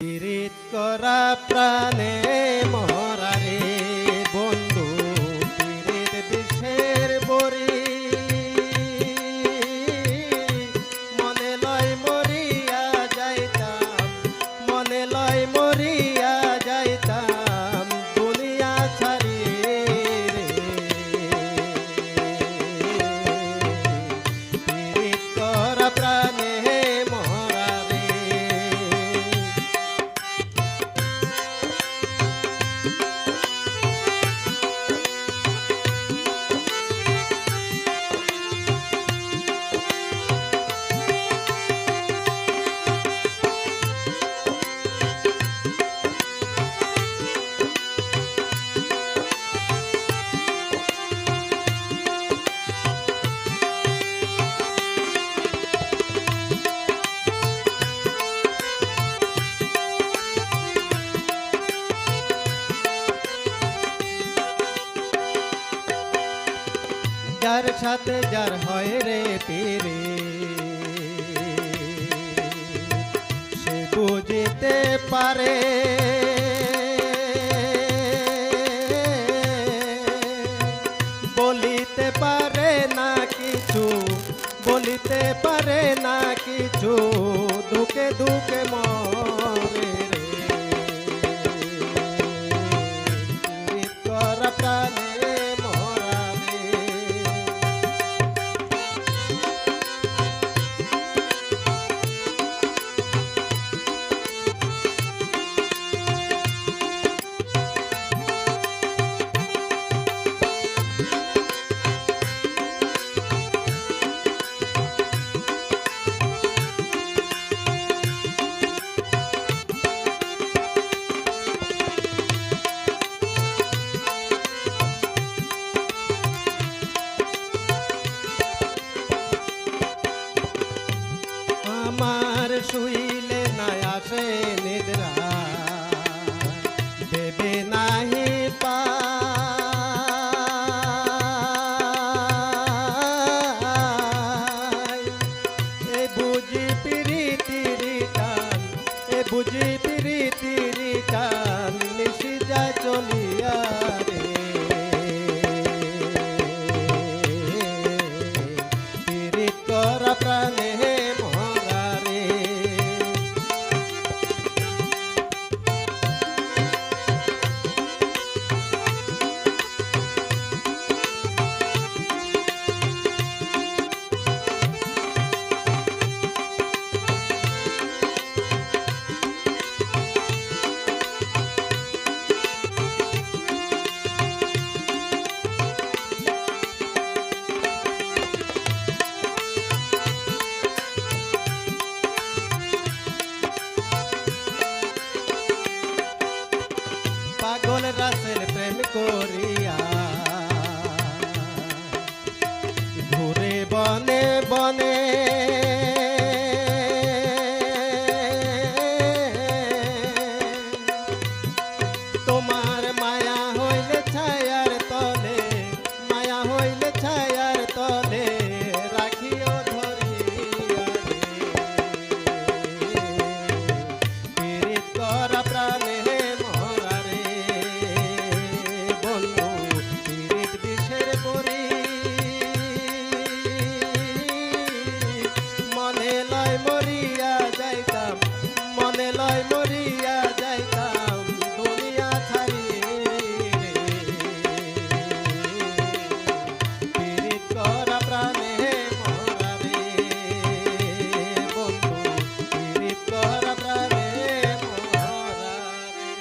পীড়িত করা প্রাণে যার সাথে যার হয় রে পীরে, সে বুঝিতে পারে। বলিতে পারে না কিছু, বলিতে পারে না কিছু দুকে দুকে মরে বুঝি তিরি কাল নিশি যা চলিয়া রে।